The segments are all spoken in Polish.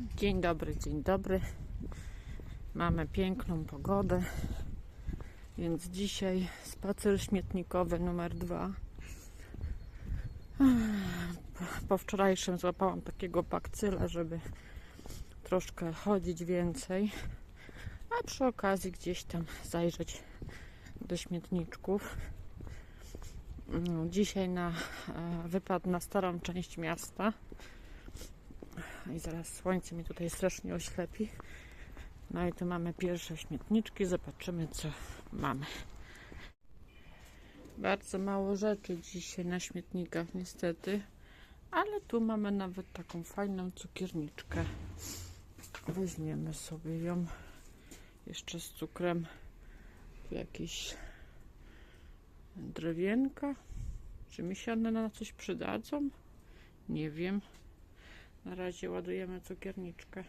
Dzień dobry, dzień dobry. Mamy piękną pogodę, więc dzisiaj spacer śmietnikowy numer dwa. Po wczorajszym złapałam takiego bakcyla, żeby troszkę chodzić więcej, a przy okazji gdzieś tam zajrzeć do śmietniczków. No, Dzisiaj na e, wypad na starą część miasta. I zaraz słońce mi tutaj strasznie oślepi. No i tu mamy pierwsze śmietniczki. Zobaczymy, co mamy. Bardzo mało rzeczy dzisiaj na śmietnikach, niestety. Ale tu mamy nawet taką fajną cukierniczkę. Weźmiemy sobie ją jeszcze z cukrem. Tu jakieś drewienka. Czy mi się one na coś przydadzą? Nie wiem. Na razie ładujemy cukierniczkę.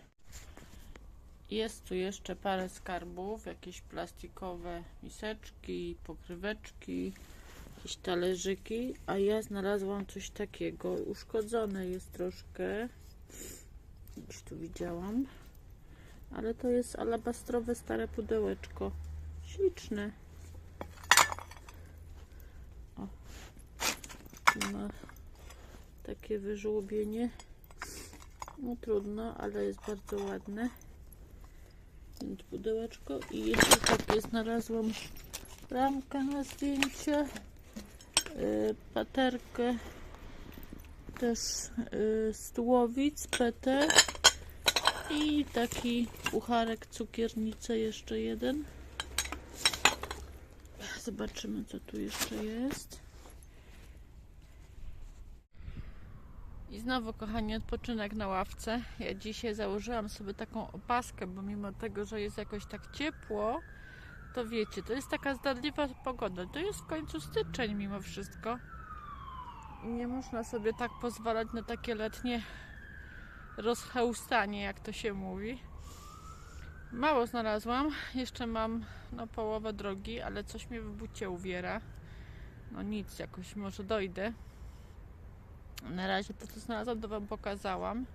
Jest tu jeszcze parę skarbów, jakieś plastikowe miseczki, pokryweczki, jakieś talerzyki, a ja znalazłam coś takiego. Uszkodzone jest troszkę. Gdzieś tu widziałam. Ale to jest alabastrowe stare pudełeczko. Śliczne. O. Tu ma takie wyżłobienie. No trudno, ale jest bardzo ładne. Więc pudełeczko i jeszcze takie znalazłam ramkę na zdjęcie, yy, paterkę też yy, stółowic, PT i taki pucharek cukiernicy jeszcze jeden. Zobaczymy co tu jeszcze jest. I znowu, kochani, odpoczynek na ławce. Ja dzisiaj założyłam sobie taką opaskę, bo mimo tego, że jest jakoś tak ciepło, to wiecie, to jest taka zdradliwa pogoda. To jest w końcu styczeń mimo wszystko. I nie można sobie tak pozwalać na takie letnie rozchełstanie, jak to się mówi. Mało znalazłam. Jeszcze mam no, połowę drogi, ale coś mnie w bucie uwiera. No nic, jakoś może dojdę. Na razie to, co znalazłam, to Wam pokazałam.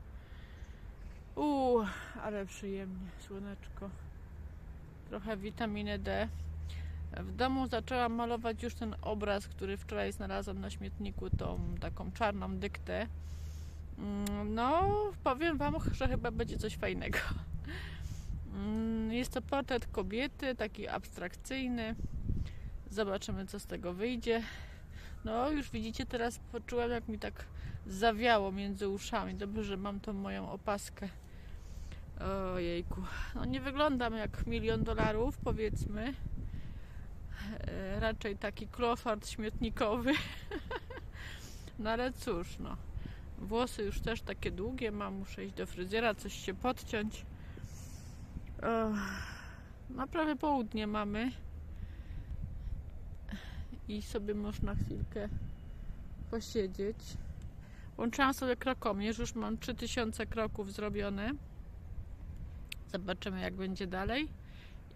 Uuu, ale przyjemnie, słoneczko. Trochę witaminy D. W domu zaczęłam malować już ten obraz, który wczoraj znalazłam na śmietniku, tą taką czarną dyktę. Mm, No, powiem Wam, że chyba będzie coś fajnego. Mm, Jest to portret kobiety, taki abstrakcyjny. Zobaczymy, co z tego wyjdzie. No, już widzicie, teraz poczułam, jak mi tak zawiało między uszami. Dobrze, że mam tą moją opaskę. Ojejku. No, nie wyglądam jak milion dolarów, powiedzmy. E, raczej taki klofart śmietnikowy. no ale cóż, no. Włosy już też takie długie mam, muszę iść do fryzjera, coś się podciąć. No prawie południe mamy i sobie można chwilkę posiedzieć. Łączyłam sobie krokomierz, już mam 3000 kroków zrobione. Zobaczymy jak będzie dalej.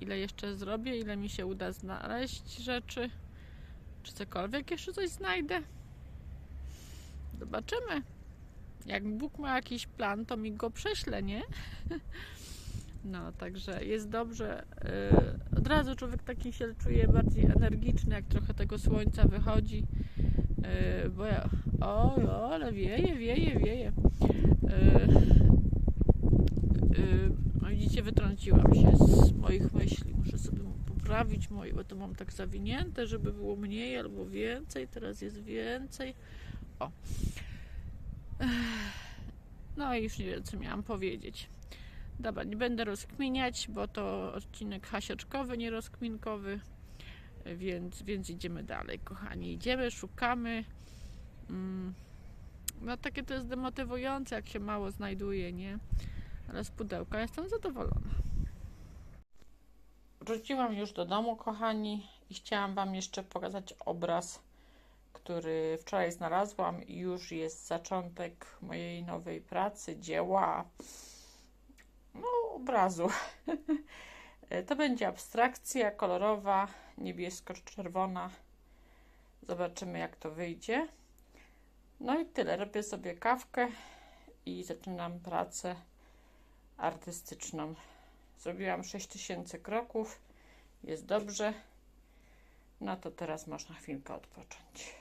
Ile jeszcze zrobię, ile mi się uda znaleźć rzeczy. Czy cokolwiek jeszcze coś znajdę. Zobaczymy. Jak Bóg ma jakiś plan, to mi go prześle, nie? No, także jest dobrze. Yy, Od razu człowiek taki się czuje bardziej energiczny, jak trochę tego słońca wychodzi. Yy, Bo ja. O, o, ale wieje, wieje, wieje. Yy, No widzicie, wytrąciłam się z moich myśli. Muszę sobie poprawić moje, bo to mam tak zawinięte, żeby było mniej albo więcej. Teraz jest więcej. O. No i już nie wiem, co miałam powiedzieć. Dobra, nie będę rozkminiać, bo to odcinek hasiaczkowy, nie rozkminkowy, więc, więc idziemy dalej, kochani. Idziemy, szukamy. Mm, No takie to jest demotywujące, jak się mało znajduje, nie? Ale z pudełka jestem zadowolona. Wróciłam już do domu, kochani, i chciałam Wam jeszcze pokazać obraz, który wczoraj znalazłam i już jest zaczątek mojej nowej pracy, dzieła no, obrazu. To będzie abstrakcja kolorowa, niebiesko-czerwona. Zobaczymy, jak to wyjdzie. No i tyle. Robię sobie kawkę i zaczynam pracę artystyczną. Zrobiłam 6000 kroków, jest dobrze. No to teraz można chwilkę odpocząć.